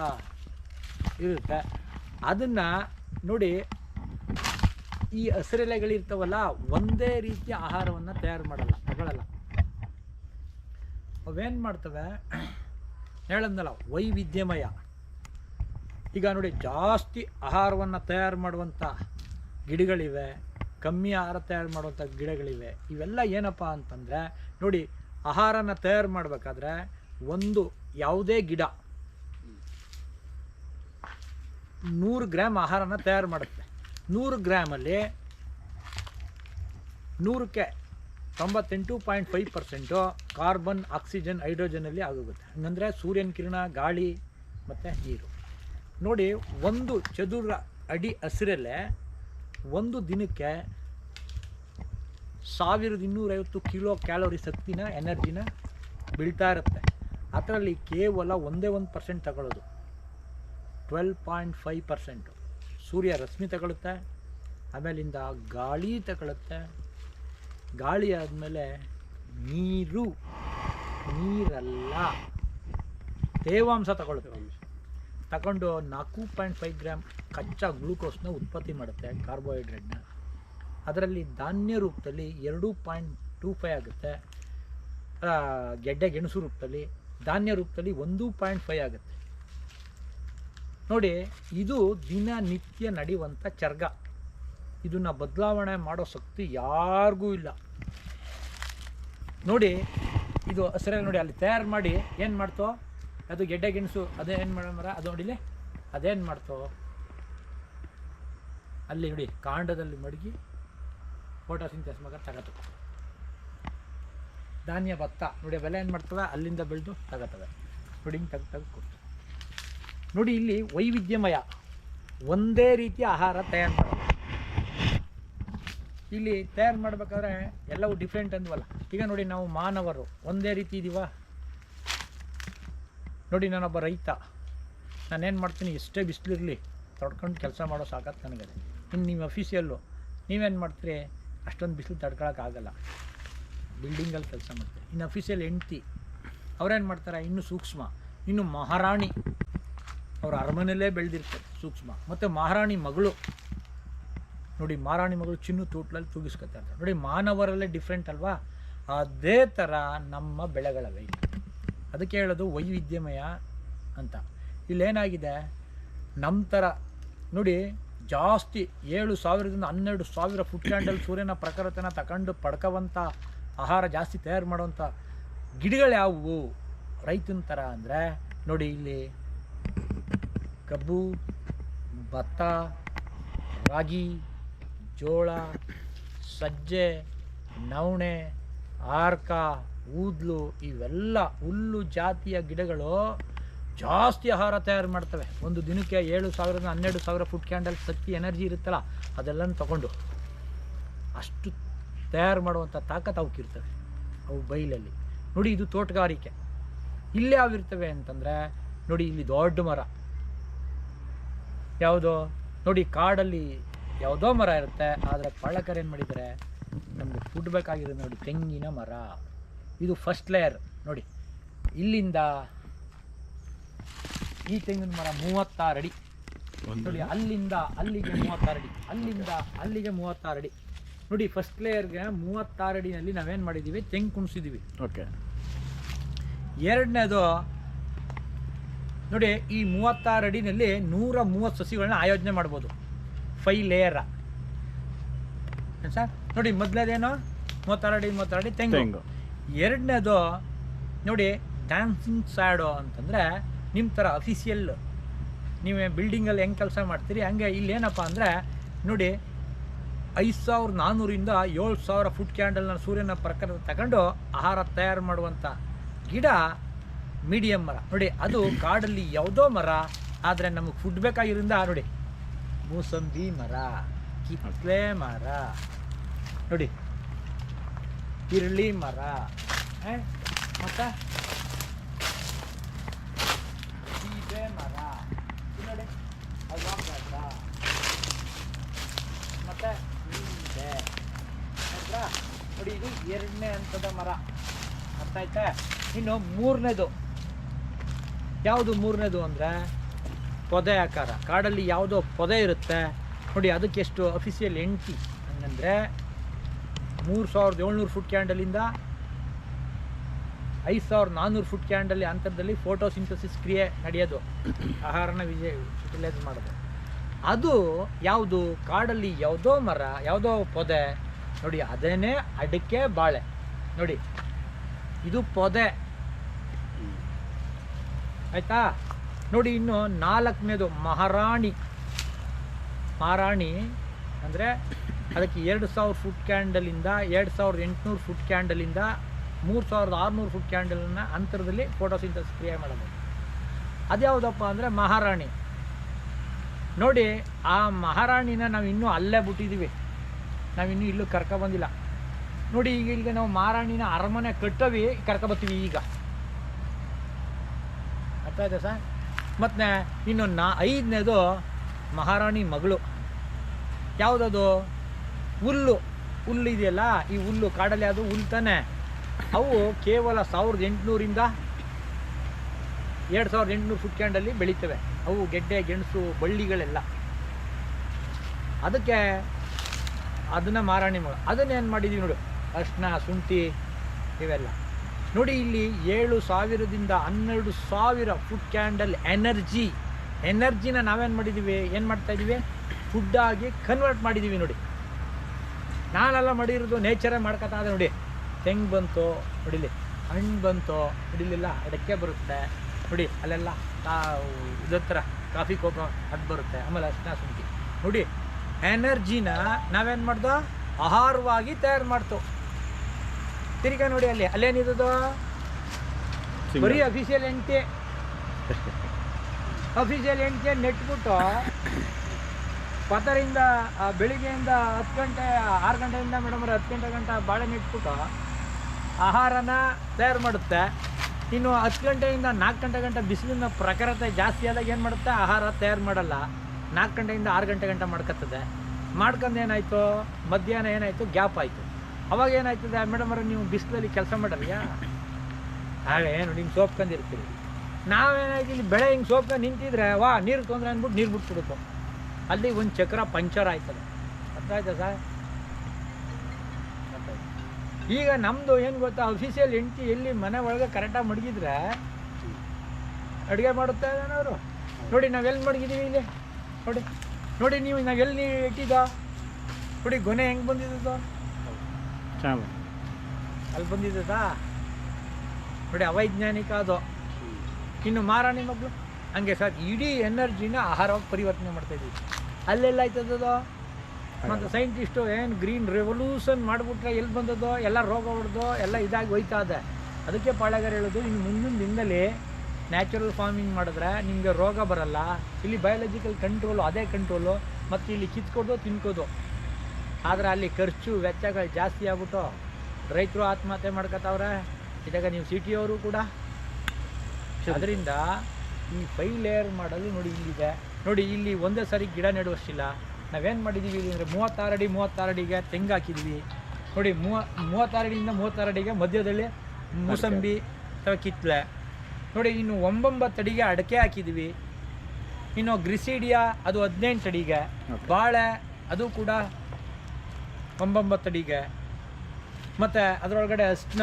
Speaker 1: ಇರುತ್ತೆ. ಅದನ್ನು ನೋಡಿ ಈ ಹಸಿರೆಲೆಗಳಿರ್ತಾವಲ್ಲ, ಒಂದೇ ರೀತಿಯ ಆಹಾರವನ್ನು ತಯಾರು ಮಾಡಲ್ಲ ತಗೊಳ್ಳಲ್ಲ ಅವೇನು ಮಾಡ್ತವೆ? ಹೇಳಂದಲ್ಲ ವೈವಿಧ್ಯಮಯ. ಈಗ ನೋಡಿ, ಜಾಸ್ತಿ ಆಹಾರವನ್ನು ತಯಾರು ಮಾಡುವಂಥ ಗಿಡಗಳಿವೆ, ಕಮ್ಮಿ ಆಹಾರ ತಯಾರು ಮಾಡುವಂಥ ಗಿಡಗಳಿವೆ, ಇವೆಲ್ಲ ಏನಪ್ಪ ಅಂತಂದರೆ, ನೋಡಿ, ಆಹಾರನ ತಯಾರು ಮಾಡಬೇಕಾದ್ರೆ ಒಂದು ಯಾವುದೇ ಗಿಡ, ನೂರು ಗ್ರಾಮ್ ಆಹಾರನ ತಯಾರು ಮಾಡುತ್ತೆ. ನೂರು ಗ್ರಾಮಲ್ಲಿ ನೂರಕ್ಕೆ ತೊಂಬತ್ತೆಂಟು point five percent carbon, oxygen, ಹೈಡ್ರೋಜನಲ್ಲಿ ಆಗೋಗುತ್ತೆ. ಹಂಗಂದರೆ ಸೂರ್ಯನ ಕಿರಣ, ಗಾಳಿ ಮತ್ತು ನೀರು. ನೋಡಿ, ಒಂದು ಚದುರ ಅಡಿ ಹಸಿರಲ್ಲೇ ಒಂದು ದಿನಕ್ಕೆ ಸಾವಿರದ ಇನ್ನೂರೈವತ್ತು ಕಿಲೋ ಕ್ಯಾಲೋರಿ ಶಕ್ತಿನ, ಎನರ್ಜಿನ ಬೀಳ್ತಾ ಇರುತ್ತೆ. ಅದರಲ್ಲಿ ಕೇವಲ ಒಂದೇ ಒಂದು ಪರ್ಸೆಂಟ್ ತಗೊಳ್ಳೋದು. Twelve point five percent. ಸೂರ್ಯ ರಶ್ಮಿ ತಗೊಳುತ್ತೆ, ಆಮೇಲಿಂದ ಗಾಳಿ ತಗೊಳುತ್ತೆ. ಗಾಳಿ ಆದಮೇಲೆ ನೀರು, ನೀರಲ್ಲ, ತೇವಾಂಶ ತಗೊಳುತ್ತೆ. ತಗೊಂಡು ನಾಲ್ಕು ಪಾಯಿಂಟ್ ಫೈವ್ ಗ್ರಾಮ್ ಕಚ್ಚಾ ಗ್ಲೂಕೋಸ್ನ ಉತ್ಪತ್ತಿ ಮಾಡುತ್ತೆ ಕಾರ್ಬೋಹೈಡ್ರೇಟ್ನ. ಅದರಲ್ಲಿ ಧಾನ್ಯ ರೂಪದಲ್ಲಿ ಎರಡು ಪಾಯಿಂಟ್ ಟೂ ಫೈವ್ ಆಗುತ್ತೆ. ಗೆಡ್ಡೆ ಗೆಣಸು ರೂಪದಲ್ಲಿ ಧಾನ್ಯ ರೂಪದಲ್ಲಿ ಒಂದು ಪಾಯಿಂಟ್ ಫೈವ್ ಆಗುತ್ತೆ. ನೋಡಿ, ಇದು ದಿನನಿತ್ಯ ನಡೆಯುವಂಥ ಚರ್ಗ. ಇದನ್ನು ಬದಲಾವಣೆ ಮಾಡೋ ಶಕ್ತಿ ಯಾರಿಗೂ ಇಲ್ಲ. ನೋಡಿ, ಇದು ಹಸಿರಾಗಿ ನೋಡಿ, ಅಲ್ಲಿ ತಯಾರು ಮಾಡಿ ಏನು ಮಾಡ್ತೋ? ಅದು ಗೆಡ್ಡೆ ಗೆಣಸು, ಅದೇ ಏನು ಮಾಡೋ ಮರ? ಅದು ನೋಡಿಲಿ? ಅದೇನು ಮಾಡ್ತೋ? ಅಲ್ಲಿ ನೋಡಿ, ಕಾಂಡದಲ್ಲಿ ಮಡಗಿ ಫೋಟೋಸಿಂಥೆಸ್ ಮಗ ತಗತ್ತು ಧಾನ್ಯ ಭತ್ತ. ನೋಡಿ, ಬೆಲೆ ಏನು ಮಾಡ್ತವೆ ಅಲ್ಲಿಂದ ಬೆಳೆದು ತಗತ್ತದೆ ನೋಡಿ ತಗ್ ತಗ್ದು ತೆಗ್ದು ನೋಡಿ ಇಲ್ಲಿ ವೈವಿಧ್ಯಮಯ. ಒಂದೇ ರೀತಿಯ ಆಹಾರ ತಯಾರು ಮಾಡೋದು ಇಲ್ಲಿ ತಯಾರು ಮಾಡಬೇಕಾದ್ರೆ ಎಲ್ಲವೂ ಡಿಫ್ರೆಂಟ್ ಅಂದ್ವಲ್ಲ. ಈಗ ನೋಡಿ ನಾವು ಮಾನವರು. ಒಂದೇ ರೀತಿ ಇದೀವ. ನೋಡಿ ನಾನೊಬ್ಬ ರೈತ. ನಾನೇನು ಮಾಡ್ತೀನಿ? ಎಷ್ಟೇ ಬಿಸಿಲಿರಲಿ ತೊಡ್ಕೊಂಡು ಕೆಲಸ ಮಾಡೋ ಸಾಕತ್ತು ನನಗದೆ. ಇನ್ನು ನಿಮ್ಮ ಅಫೀಸಿಯಲ್ಲು ನೀವೇನು ಮಾಡ್ತೀರಿ? ಅಷ್ಟೊಂದು ಬಿಸಿಲು ತಡ್ಕೊಳಕ್ಕಾಗಲ್ಲ ಬಿಲ್ಡಿಂಗಲ್ಲಿ ಕೆಲಸ ಮಾಡ್ತೀರಿ. ಇನ್ನು ಅಫೀಸಿಯಲ್ ಹೆಂಡ್ತಿ. ಅವ್ರೇನು ಮಾಡ್ತಾರೆ? ಇನ್ನು ಸೂಕ್ಷ್ಮ. ಇನ್ನು ಮಹಾರಾಣಿ. ಅವ್ರ ಅರಮನೆಯಲ್ಲೇ ಬೆಳೆದಿರ್ತಾರೆ ಸೂಕ್ಷ್ಮ. ಮತ್ತು ಮಹಾರಾಣಿ ಮಗಳು, ನೋಡಿ ಮಹಾರಾಣಿ ಮಗಳು ಚಿನ್ನು ತೂಟ್ಲಲ್ಲಿ ತೂಗಿಸ್ಕೊತಾ ಇರ್ತಾರೆ ನೋಡಿ ಮಾನವರಲ್ಲೇ ಡಿಫ್ರೆಂಟ್ ಅಲ್ವಾ? ಅದೇ ಥರ ನಮ್ಮ ಬೆಳೆಗಳ ಇಲ್ಲಿ. ಅದಕ್ಕೆ ಹೇಳೋದು ವೈವಿಧ್ಯಮಯ ಅಂತ. ಇಲ್ಲೇನಾಗಿದೆ? ನಮ್ಮ ಥರ ನೋಡಿ ಜಾಸ್ತಿ ಏಳು ಸಾವಿರದಿಂದ ಹನ್ನೆರಡು ಸಾವಿರ ಫುಟ್ ಕ್ಯಾಂಡಲ್ ಸೂರ್ಯನ ಪ್ರಖರತೆನ ತಗೊಂಡು ಪಡ್ಕೋವಂಥ ಆಹಾರ ಜಾಸ್ತಿ ತಯಾರು ಮಾಡುವಂಥ ಗಿಡಗಳು ಯಾವುವು ರೈತನ ಥರ ಅಂದರೆ, ನೋಡಿ ಇಲ್ಲಿ ಕಬ್ಬು, ಭತ್ತ, ರಾಗಿ, ಜೋಳ, ಸಜ್ಜೆ, ನವಣೆ, ಆರ್ಕ, ಊದ್ಲು ಇವೆಲ್ಲ ಹುಲ್ಲು ಜಾತಿಯ ಗಿಡಗಳು ಜಾಸ್ತಿ ಆಹಾರ ತಯಾರು ಮಾಡ್ತವೆ. ಒಂದು ದಿನಕ್ಕೆ ಏಳು ಸಾವಿರದ ಹನ್ನೆರಡು ಸಾವಿರ ಫುಟ್ ಕ್ಯಾಂಡಲ್ ಶಕ್ತಿ ಎನರ್ಜಿ ಇರುತ್ತಲ್ಲ, ಅದೆಲ್ಲನೂ ತಗೊಂಡು ಅಷ್ಟು ತಯಾರು ಮಾಡುವಂಥ ತಾಕತ್ ಅವಕ್ಕಿರ್ತವೆ ಅವು ಬೈಲಲ್ಲಿ. ನೋಡಿ ಇದು ತೋಟಗಾರಿಕೆ. ಇಲ್ಲಿ ಯಾವಿರ್ತವೆ ಅಂತಂದರೆ, ನೋಡಿ ಇಲ್ಲಿ ದೊಡ್ಡ ಮರ. ಯಾವುದೋ? ನೋಡಿ ಕಾಡಲ್ಲಿ ಯಾವುದೋ ಮರ ಇರುತ್ತೆ ಆದರೆ ಪಾಳಕರ್ ಏನು ಮಾಡಿದ್ದಾರೆ? ನಮಗೆ ಫುಡ್ ಬೇಕಾಗಿರೋದು ನೋಡಿ ತೆಂಗಿನ ಮರ. ಇದು ಫಸ್ಟ್ ಲೇಯರ್ ನೋಡಿ ಇಲ್ಲಿಂದ ಈ ತೆಂಗಿನ ಮರ ಮೂವತ್ತಾರು ಅಡಿ. ನೋಡಿ ಅಲ್ಲಿಂದ ಅಲ್ಲಿಗೆ ಮೂವತ್ತಾರು ಅಡಿ. ಅಲ್ಲಿಂದ ಅಲ್ಲಿಗೆ ಮೂವತ್ತಾರು ಅಡಿ. ನೋಡಿ ಫಸ್ಟ್ ಲೇಯರ್ಗೆ ಮೂವತ್ತಾರು ಅಡಿನಲ್ಲಿ ನಾವೇನು ಮಾಡಿದ್ದೀವಿ ತೆಂಗು ಕುಣಿಸಿದ್ದೀವಿ
Speaker 2: ಓಕೆ
Speaker 1: ಎರಡನೇದು ನೋಡಿ ಈ ಮೂವತ್ತಾರು ಅಡಿನಲ್ಲಿ ನೂರ ಮೂವತ್ತು ಸಸಿಗಳನ್ನ ಆಯೋಜನೆ ಮಾಡ್ಬೋದು. ಫೈ ಲೇಯರ ಸರ್? ನೋಡಿ ಮೊದಲೇದೇನು? ಮೂವತ್ತಾರು ಅಡಿ ಮೂವತ್ತಾರು ಅಡಿ ತೆಂಗು.
Speaker 2: ತೆಂಗು.
Speaker 1: ಎರಡನೇದು ನೋಡಿ ಡ್ಯಾನ್ಸಿಂಗ್ ಸ್ಯಾಡೋ ಅಂತಂದರೆ ನಿಮ್ಮ ಥರ ಅಫಿಷಿಯಲ್ ನೀವು ಬಿಲ್ಡಿಂಗಲ್ಲಿ ಹೆಂಗೆ ಕೆಲಸ ಮಾಡ್ತೀರಿ? ಹಂಗೆ ಇಲ್ಲಿ ಏನಪ್ಪ ಅಂದರೆ ನೋಡಿ ಐದು ಸಾವಿರದ ನಾನ್ನೂರಿಂದ ಏಳು ಸಾವಿರ ಫುಟ್ ಕ್ಯಾಂಡಲ್ನ ಸೂರ್ಯನ ಪ್ರಕಾರ ತಗೊಂಡು ಆಹಾರ ತಯಾರು ಮಾಡುವಂಥ ಗಿಡ ಮೀಡಿಯಮ್ ಮರ. ನೋಡಿ, ಅದು ಕಾಡಲ್ಲಿ ಯಾವುದೋ ಮರ, ಆದರೆ ನಮಗೆ ಫುಡ್ ಬೇಕಾಗಿರೋದ್ರಿಂದ, ನೋಡಿ. ಮೂಸಂಬಿ ಮರ, ಕಿತ್ಲೆ ಮರ, ನೋಡಿ. ಇರಳಿ ಮರ ಮತ್ತು? ಸೀಬೆ ಮರ ನೋಡಿ. ಅವಕಾಶ ಮತ್ತೆ ನೋಡಿ, ಇದು ಎರಡನೇ ಹಂತದ ಮರ. ಅರ್ಥ ಆಯ್ತಾ? ಇನ್ನು ಮೂರನೇದು. ಯಾವುದು ಮೂರನೇದು ಅಂದರೆ ಪೊದೆ ಆಕಾರ. ಕಾಡಲ್ಲಿ ಯಾವುದೋ ಪೊದೆ ಇರುತ್ತೆ. ನೋಡಿ, ಅದಕ್ಕೆ ಎಷ್ಟು ಅಫಿಷಿಯಲ್ ಎಂಟಿ ಹಂಗಂದರೆ ಮೂರು ಸಾವಿರದ ಏಳ್ನೂರು ಫುಟ್ ಕ್ಯಾಂಡಲಿಂದ ಐದು ಸಾವಿರದ ನಾನ್ನೂರು ಫುಟ್ ಕ್ಯಾಂಡಲ್ಲಿ ಅಂತರದಲ್ಲಿ ಫೋಟೋಸಿಂಥಸಿಸ್ ಕ್ರಿಯೆ ನಡೆಯೋದು. ಆಹಾರನ ವಿಜಯ ಯುಟಿಲೈಸ್ ಮಾಡೋದು. ಅದು ಯಾವುದು? ಕಾಡಲ್ಲಿ ಯಾವುದೋ ಮರ, ಯಾವುದೋ ಪೊದೆ. ನೋಡಿ ಅದೇನೇ ಅಡಿಕೆ ಬಾಳೆ. ನೋಡಿ, ಇದು ಪೊದೆ. ಆಯ್ತಾ? ನೋಡಿ, ಇನ್ನು ನಾಲ್ಕನೇದು ಮಹಾರಾಣಿ. ಮಹಾರಾಣಿ ಅಂದರೆ ಅದಕ್ಕೆ ಎರಡು ಸಾವಿರ ಫುಟ್ ಕ್ಯಾಂಡಲಿಂದ ಎರಡು ಸಾವಿರದ ಎಂಟುನೂರು ಫುಟ್ ಕ್ಯಾಂಡಲಿಂದ ಮೂರು ಸಾವಿರದ ಆರುನೂರು ಫುಟ್ ಕ್ಯಾಂಡಲನ್ನ ಅಂತರದಲ್ಲಿ ಫೋಟೋಸಿಂಥಸಿಸ್ ಕ್ರಿಯೆ ಮಾಡೋದು ಅದ್ಯಾವುದಪ್ಪ ಅಂದರೆ ಮಹಾರಾಣಿ. ನೋಡಿ, ಆ ಮಹಾರಾಣಿನ ನಾವು ಇನ್ನೂ ಅಲ್ಲೇ ಬಿಟ್ಟಿದ್ದೀವಿ. ನಾವಿನ್ನೂ ಇಲ್ಲೂ ಕರ್ಕೊಬಂದಿಲ್ಲ ನೋಡಿ, ಈಗ ಇಲ್ಲಿಗೆ ನಾವು ಮಹಾರಾಣಿನ ಅರಮನೆ ಕಟ್ಟವಿ ಕರ್ಕೊಬತ್ತೀವಿ ಈಗ. ಇದೆ ಸರ್. ಮತ್ತು ಇನ್ನು ನಾ, ಐದನೇದು ಮಹಾರಾಣಿ ಮಗಳು. ಯಾವುದದು? ಹುಲ್ಲು. ಹುಲ್ಲು ಇದೆಯಲ್ಲ, ಈ ಹುಲ್ಲು ಕಾಡಲ್ಲಿ ಅದು ಹುಲ್ಲು ತಾನೆ. ಅವು ಕೇವಲ ಸಾವಿರದ ಎಂಟುನೂರಿಂದ ಎರಡು ಸಾವಿರದ ಎಂಟುನೂರು ಫುಟ್ ಕ್ಯಾಂಡಲ್ಲಿ ಬೆಳೀತವೆ. ಅವು ಗೆಡ್ಡೆ, ಗೆಣಸು, ಬಳ್ಳಿಗಳೆಲ್ಲ. ಅದಕ್ಕೆ ಅದನ್ನು ಮಾರಾಣಿ ಮಗಳು ಅದನ್ನ ಏನು ಮಾಡಿದ್ದೀವಿ ನೋಡು. ಅರ್ಶಿನ ಶುಂಠಿ, ಇವೆಲ್ಲ. ನೋಡಿ ಇಲ್ಲಿ ಏಳು ಸಾವಿರದಿಂದ ಹನ್ನೆರಡು ಸಾವಿರ ಫುಡ್ ಕ್ಯಾಂಡಲ್ ಎನರ್ಜಿ ಎನರ್ಜಿನ ನಾವೇನು ಮಾಡಿದ್ದೀವಿ ಏನು ಮಾಡ್ತಾ ಇದ್ದೀವಿ ಫುಡ್ಡಾಗಿ ಕನ್ವರ್ಟ್ ಮಾಡಿದ್ದೀವಿ ನೋಡಿ. ನಾನೆಲ್ಲ ಮಾಡಿರೋದು ನೇಚರೇ ಮಾಡ್ಕೊತಾ ಇದೆ ನೋಡಿ. ತೆಂಗು ಬಂತು ನೋಡಿಲಿ ಹಣ್ಣು ಬಂತು ನೋಡಿಲಿಲ್ಲ ಅಡಕೆ ಬರುತ್ತೆ. ನೋಡಿ, ಅಲ್ಲೆಲ್ಲ ಕಾ ಇದತ್ರ ಕಾಫಿ ಕೋಪ ಅದು ಬರುತ್ತೆ. ಆಮೇಲೆ ಅಷ್ಟನ್ನ ಸುಂಕಿ ನೋಡಿ ಎನರ್ಜಿನ ನಾವೇನು ಮಾಡ್ದೋ? ಆಹಾರವಾಗಿ ತಯಾರು ಮಾಡ್ತು. ತಿರ್ಗಾ ನೋಡಿ ಅಲ್ಲಿ. ಅಲ್ಲೇನಿದ್ದು? ಬರೀ ಅಫಿಷಿಯಲ್ ಎಂಟಿ ಅಫಿಷಿಯಲ್ ಎಂಟಿ ನೆಟ್ಬಿಟ್ಟು ಪತ್ತರಿಂದ ಬೆಳಿಗ್ಗೆಯಿಂದ ಹತ್ತು ಗಂಟೆ ಆರು ಗಂಟೆಯಿಂದ ಮೇಡಮ್ ಹತ್ತು ಗಂಟೆ ಗಂಟೆ ಬಾಳೆ ನೆಟ್ಬಿಟ್ಟು ಆಹಾರನ ತಯಾರು ಮಾಡುತ್ತೆ. ಇನ್ನು ಹತ್ತು ಗಂಟೆಯಿಂದ ನಾಲ್ಕು ಗಂಟೆ ಗಂಟೆ ಬಿಸಿಲಿನ ಪ್ರಖರತೆ ಜಾಸ್ತಿ ಆದಾಗ ಏನು ಮಾಡುತ್ತೆ? ಆಹಾರ ತಯಾರು ಮಾಡಲ್ಲ. ನಾಲ್ಕು ಗಂಟೆಯಿಂದ ಆರು ಗಂಟೆ ಗಂಟೆ ಮಾಡ್ಕೊತದೆ ಮಾಡ್ಕೊಂಡು ಏನಾಯಿತು? ಮಧ್ಯಾಹ್ನ ಏನಾಯಿತು? ಗ್ಯಾಪ್ ಆಯಿತು. ಅವಾಗ ಏನಾಯ್ತದೆ ಮೇಡಮ್ ಅವ್ರೆ ನೀವು ಬಿಸಿಲಲ್ಲಿ ಕೆಲಸ ಮಾಡಲ್ಯಾ ಹಾಗೆ ಏನು ಹಿಂಗೆ ಸೋಪ್ಕೊಂಡಿರ್ತೀರಿ ನಾವೇನಾಯ್ತು ಇಲ್ಲಿ ಬೆಳೆ ಹಿಂಗೆ ಸೋಪ್ಕೊಂಡು ನಿಂತಿದ್ರೆ, ವಾ, ನೀರು ತೊಂದರೆ ಅಂದ್ಬಿಟ್ಟು ನೀರು ಬಿಟ್ಬಿಡುತ್ತೋ ಅಲ್ಲಿ ಒಂದು ಚಕ್ರ ಪಂಚರ್ ಆಯ್ತದೆ. ಅರ್ಥ ಆಯ್ತಾ ಸರ್ ಈಗ ನಮ್ಮದು ಏನು ಗೊತ್ತಾ ಅಫಿಷಿಯಲ್ ಹೆಂಡತಿ ಎಲ್ಲಿ ಮನೆ ಒಳಗೆ ಕರೆಕ್ಟಾಗಿ ಮಡಗಿದ್ರೆ, ಅಡುಗೆ ಮಾಡುತ್ತಾ ಅವರು. ನೋಡಿ, ನಾವೆಲ್ಲಿ ಮಡಗಿದ್ದೀವಿ ಇಲ್ಲಿ? ನೋಡಿ ನೋಡಿ ನೀವು ನಾವೆಲ್ಲಿ ಇಟ್ಟಿದ್ದ? ನೋಡಿ, ಗೊನೆ ಹೆಂಗೆ ಬಂದಿದ್ದು
Speaker 2: ಚೆನ್ನಾಗಿ
Speaker 1: ಅಲ್ಲಿ ಬಂದಿದ್ದದಾ ನೋಡಿ ಅವೈಜ್ಞಾನಿಕ ಅದು. ಇನ್ನು ಮಾರಾಣಿ ಮಗಳು? ಹಂಗೆ ಸರ್ ಇಡೀ ಎನರ್ಜಿನ ಆಹಾರವಾಗಿ ಪರಿವರ್ತನೆ ಮಾಡ್ತಾ ಇದ್ದೀವಿ. ಅಲ್ಲೆಲ್ಲ ಆಯ್ತದದು ಮತ್ತು ಸೈಂಟಿಸ್ಟು ಏನು ಗ್ರೀನ್ ರೆವಲ್ಯೂಷನ್ ಮಾಡಿಬಿಟ್ರೆ ಎಲ್ಲಿ ಬಂದದೋ ಎಲ್ಲ ರೋಗ ಹೊಡೆದು ಎಲ್ಲ ಇದಾಗಿ ಹೋಯ್ತಾ ಇದೆ. ಅದಕ್ಕೆ ಪಾಳೆಗಾರ ಹೇಳೋದು ಇನ್ನು ಮುಂದಿನ ದಿನದಲ್ಲಿ ನ್ಯಾಚುರಲ್ ಫಾರ್ಮಿಂಗ್ ಮಾಡಿದ್ರೆ ನಿಮಗೆ ರೋಗ ಬರಲ್ಲ. ಇಲ್ಲಿ ಬಯಾಲಜಿಕಲ್ ಕಂಟ್ರೋಲು ಅದೇ ಕಂಟ್ರೋಲು ಮತ್ತು ಇಲ್ಲಿ ಕಿತ್ಕೋದು ತಿನ್ಕೋದು ಆದರೆ ಅಲ್ಲಿ ಖರ್ಚು ವೆಚ್ಚಗಳು ಜಾಸ್ತಿ ಆಗ್ಬಿಟ್ಟು ರೈತರು ಆತ್ಮಹತ್ಯೆ ಮಾಡ್ಕೊತಾವ್ರೆ ಇದಾಗ ನೀವು ಸಿಟಿಯವರು ಕೂಡ. ಅದರಿಂದ ಈ ಫೈವ್ ಲೇಯರ್ ಮಾಡಲು ನೋಡಿ ಇಲ್ಲಿದೆ. ನೋಡಿ ಇಲ್ಲಿ ಒಂದೇ ಸಾರಿ ಗಿಡ ನೆಡುವಷ್ಟಿಲ್ಲ. ನಾವೇನು ಮಾಡಿದ್ದೀವಿ ಅಂದರೆ ಮೂವತ್ತಾರು ಅಡಿ ಮೂವತ್ತಾರು ಅಡಿಗೆ ತೆಂಗು ಹಾಕಿದ್ವಿ. ನೋಡಿ ಮೂವ ಮೂವತ್ತಾರು ಅಡಿಯಿಂದ ಮೂವತ್ತಾರು ಅಡಿಗೆ ಮಧ್ಯದಲ್ಲಿ ಮೂಸಂಬಿ ಅಥವಾ ಕಿತ್ಲೆ. ನೋಡಿ ಇನ್ನು ಒಂಬೊಂಬತ್ತು ಅಡಿಗೆ ಅಡಕೆ ಹಾಕಿದ್ವಿ. ಇನ್ನು ಗ್ರಿಸಿಡಿಯಾ ಅದು ಹದಿನೆಂಟು ಅಡಿಗೆ. ಬಾಳೆ ಅದು ಕೂಡ ಒಂಬೊಂಬತ್ತು ಅಡಿಗೆ ಮತ್ತು ಅದರೊಳಗಡೆ ಅಷ್ಟನ್ನ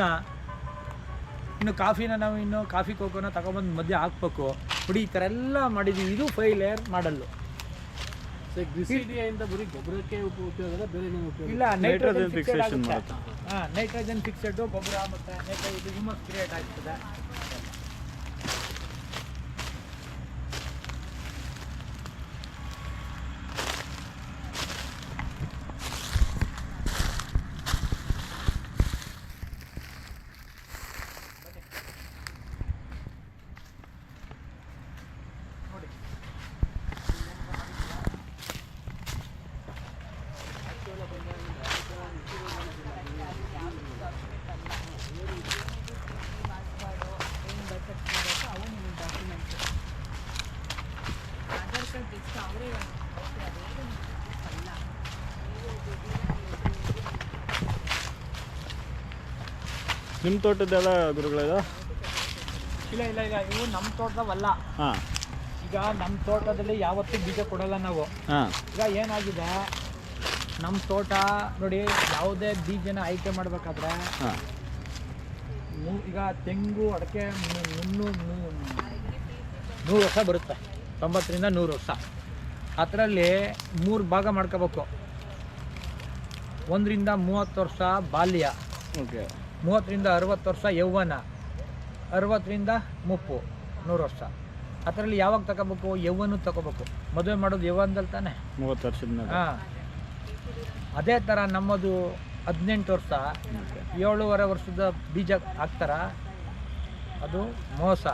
Speaker 1: ಇನ್ನು ಕಾಫಿನ ನಾವು ಇನ್ನು ಕಾಫಿ ಕೋಕೋನ ತಗೊಬಂದು ಮಧ್ಯೆ ಹಾಕ್ಬೇಕು. ಹುಡಿ ಈ ಥರ ಎಲ್ಲ ಮಾಡಿದ್ದೀವಿ. ಇದು ಫೈವ್ ಲೇಯರ್ ಮಾಡಲ್ಲು.
Speaker 3: ಬರೀ ಗೊಬ್ಬರಕ್ಕೆ ಉಪ- ಉಪಯೋಗ ಬೇರೆ
Speaker 1: ಇಲ್ಲ ನೈಟ್ರೋಜನ್
Speaker 2: ಫಿಕ್ಸೆಡ್.
Speaker 1: ಹಾಂ ನೈಟ್ರೋಜನ್ ಫಿಕ್ಸೆಡ್ ಗೊಬ್ಬರ ಮತ್ತು ನೈಟ್ರೋಜನ್ ಇದು ಹ್ಯೂಮಸ್ ಕ್ರಿಯೇಟ್ ಆಗ್ತದೆ.
Speaker 2: ನಿಮ್ಮ ತೋಟದ್ದೆಲ್ಲ ಗುರುಗಳಿದ
Speaker 1: ಇಲ್ಲ ಇಲ್ಲ ಇಲ್ಲ ಇವು ನಮ್ಮ ತೋಟದವಲ್ಲ.
Speaker 2: ಹಾಂ.
Speaker 1: ಈಗ ನಮ್ಮ ತೋಟದಲ್ಲಿ ಯಾವತ್ತೂ ಬೀಜ ಕೊಡಲ್ಲ ನಾವು.
Speaker 2: ಹಾಂ.
Speaker 1: ಈಗ ಏನಾಗಿದೆ? ನಮ್ಮ ತೋಟ ನೋಡಿ ಯಾವುದೇ ಬೀಜನ ಆಯ್ಕೆ ಮಾಡಬೇಕಾದ್ರೆ
Speaker 2: ಹಾಂ.
Speaker 1: ಈಗ ತೆಂಗು ಅಡಕೆ ಮುನ್ನೂರು ನೂರು ವರ್ಷ ಬರುತ್ತೆ. ತೊಂಬತ್ತರಿಂದ ನೂರು ವರ್ಷ. ಅದರಲ್ಲಿ ಮೂರು ಭಾಗ ಮಾಡ್ಕೋಬೇಕು. ಒಂದರಿಂದ ಮೂವತ್ತು ವರ್ಷ ಬಾಲ್ಯ.
Speaker 2: ಓಕೆ.
Speaker 1: ಮೂವತ್ತರಿಂದ ಅರುವತ್ತು ವರ್ಷ ಯೌವನ ಅರವತ್ತರಿಂದ ಮುಪ್ಪು ನೂರು ವರ್ಷ. ಅದರಲ್ಲಿ ಯಾವಾಗ ತಗೋಬೇಕು? ಯೌವನ ತಗೋಬೇಕು. ಮದುವೆ ಮಾಡೋದು ಯೌವನದಲ್ಲಿ ತಾನೆ?
Speaker 2: ಮೂವತ್ತು ವರ್ಷದ
Speaker 1: ಹಾಂ. ಅದೇ ಥರ ನಮ್ಮದು ಹದಿನೆಂಟು ವರ್ಷ ಏಳೂವರೆ ವರ್ಷದ ಬೀಜ ಹಾಕ್ತಾರ. ಅದು ಮೋಸ.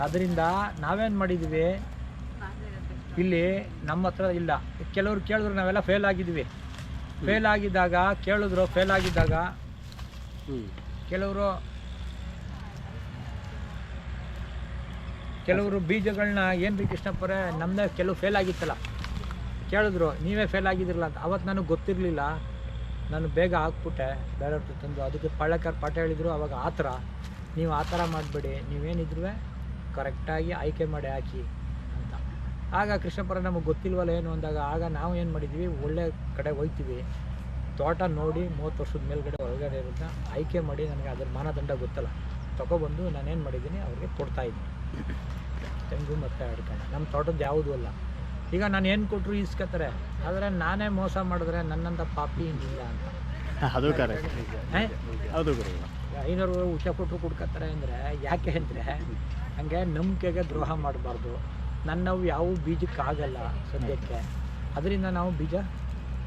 Speaker 1: ಅದರಿಂದ ನಾವೇನು ಮಾಡಿದ್ದೀವಿ ಇಲ್ಲಿ ನಮ್ಮ ಹತ್ರ ಇಲ್ಲ. ಕೆಲವರು ಕೇಳಿದ್ರು ನಾವೆಲ್ಲ ಫೇಲ್ ಆಗಿದ್ವಿ. ಫೇಲ್ ಆಗಿದ್ದಾಗ ಕೇಳಿದ್ರು ಫೇಲ್ ಆಗಿದ್ದಾಗ ಕೆಲವರು ಕೆಲವರು ಬೀಜಗಳನ್ನ ಏನು ರೀ ಕೃಷ್ಣಪ್ಪರೇ ನಮ್ಮದೇ ಕೆಲವು ಫೇಲ್ ಆಗಿತ್ತಲ್ಲ. ಕೇಳಿದ್ರು, ನೀವೇ ಫೇಲ್ ಆಗಿದ್ದಿರಲ್ಲ ಅಂತ. ಅವತ್ತು ನನಗೆ ಗೊತ್ತಿರಲಿಲ್ಲ. ನಾನು ಬೇಗ ಹಾಕ್ಬಿಟ್ಟೆ ಬೇರೆಯವ್ರ ತಂದು. ಅದಕ್ಕೆ ಪಳ್ಳಕ್ಕಾರ ಪಾಠ ಹೇಳಿದರು, ಅವಾಗ ಆ ಥರ. ನೀವು ಆ ಥರ ಮಾಡಬೇಡಿ. ನೀವೇನಿದ್ರು ಕರೆಕ್ಟಾಗಿ ಆಯ್ಕೆ ಮಾಡಿ ಹಾಕಿ ಅಂತ. ಆಗ ಕೃಷ್ಣಪ್ಪರ ನಮಗೆ ಗೊತ್ತಿಲ್ವಲ್ಲ ಏನು ಅಂದಾಗ, ಆಗ ನಾವು ಏನು ಮಾಡಿದ್ವಿ, ಒಳ್ಳೆ ಕಡೆ ಹೋಗ್ತೀವಿ ತೋಟ ನೋಡಿ ಮೂವತ್ತು ವರ್ಷದ ಮೇಲ್ಗಡೆ ಒಳಗಡೆ ಇರೋದನ್ನ ಆಯ್ಕೆ ಮಾಡಿ ನನಗೆ ಅದ್ರ ಮಾನದಂಡ ಗೊತ್ತಲ್ಲ. ತಗೊಬಂದು ನಾನೇನು ಮಾಡಿದ್ದೀನಿ ಅವ್ರಿಗೆ ಕೊಡ್ತಾ ಇದ್ದೀನಿ. ತೆಂಗು ಮತ್ತು ಅಡಿಕೆ ನಮ್ಮ ತೋಟದ ಯಾವುದೂ ಅಲ್ಲ. ಈಗ ನಾನು ಏನು ಕೊಟ್ಟರು ಇಸ್ಕೋತಾರೆ ಆದರೆ ನಾನೇ ಮೋಸ ಮಾಡಿದ್ರೆ ನನ್ನಂಥ ಪಾಪಿ ಇಲ್ಲ ಅಂತ.
Speaker 2: ಅದು ಗುರುಗಳೇ
Speaker 1: ಐನೂರು ಉಚ್ಚ ಕೊಟ್ಟರು ಕುಡ್ಕೋತಾರೆ ಅಂದರೆ ಯಾಕೆ ಅಂದರೆ ಹಂಗೆ ನಂಬಿಕೆಗೆ ದ್ರೋಹ ಮಾಡಬಾರ್ದು. ನನ್ನವು ಯಾವ ಬೀಜಕ್ಕಾಗಲ್ಲ ಸದ್ಯಕ್ಕೆ. ಅದರಿಂದ ನಾವು ಬೀಜ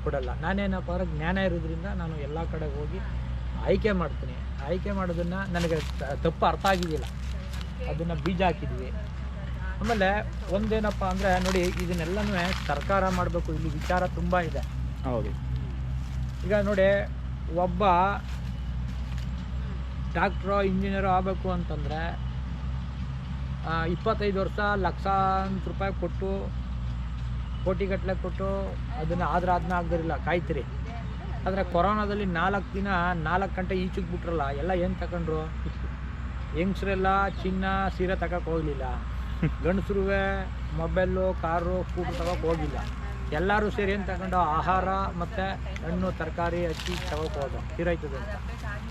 Speaker 1: ಕೊಡಲ್ಲ. ನಾನೇನಪ್ಪ ಅಂದ್ರೆ ಜ್ಞಾನ ಇರೋದ್ರಿಂದ ನಾನು ಎಲ್ಲ ಕಡೆ ಹೋಗಿ ಆಯ್ಕೆ ಮಾಡ್ತೀನಿ. ಆಯ್ಕೆ ಮಾಡೋದನ್ನು ನನಗೆ ತ- ತಪ್ಪು ಅರ್ಥ ಆಗಿದ್ದಿಲ್ಲ ಅದನ್ನು ಬೀಜ ಹಾಕಿದ್ವಿ. ಆಮೇಲೆ ಒಂದೇನಪ್ಪ ಅಂದರೆ ನೋಡಿ ಇದನ್ನೆಲ್ಲನೂ ಸರ್ಕಾರ ಮಾಡಬೇಕು. ಇಲ್ಲಿ ವಿಚಾರ ತುಂಬ ಇದೆ.
Speaker 2: ಹೌದು.
Speaker 1: ಈಗ ನೋಡಿ ಒಬ್ಬ ಡಾಕ್ಟ್ರೋ ಇಂಜಿನಿಯರೋ ಆಗಬೇಕು ಅಂತಂದರೆ ಇಪ್ಪತ್ತೈದು ವರ್ಷ ಲಕ್ಷಾಂತರ ರೂಪಾಯಿ ಕೊಟ್ಟು ಕೋಟಿಗಟ್ಟಲೆ ಕೊಟ್ಟು ಅದನ್ನು ಆದ್ರೆ ಅದನ್ನ ಆಗದಿರಲಿಲ್ಲ. ಕಾಯ್ತಿರಿ. ಆದರೆ ಕೊರೋನಾದಲ್ಲಿ ನಾಲ್ಕು ದಿನ ನಾಲ್ಕು ಗಂಟೆ ಈಚೆಗೆ ಬಿಟ್ರಲ್ಲ ಎಲ್ಲ ಏನು ತಗೊಂಡ್ರು ಹೆಂಗಸ್ರೆಲ್ಲ ಚಿನ್ನ ಸೀರೆ ತಗೋಕೆ ಹೋಗಲಿಲ್ಲ. ಗಂಡಸ್ರುವೆ ಮೊಬೈಲು ಕಾರು ಸ್ಕೂಟರ್ ತಗೋಕೆ ಹೋಗಿಲ್ಲ. ಎಲ್ಲರೂ ಸೇರಿ ಏನು ತಗೊಂಡು ಆಹಾರ ಮತ್ತು ಹಣ್ಣು ತರಕಾರಿ ಹಚ್ಚಿ ತಗೋಕೆ ಹೋದ ತೀರಾಯ್ತದೆ ಅಂತ.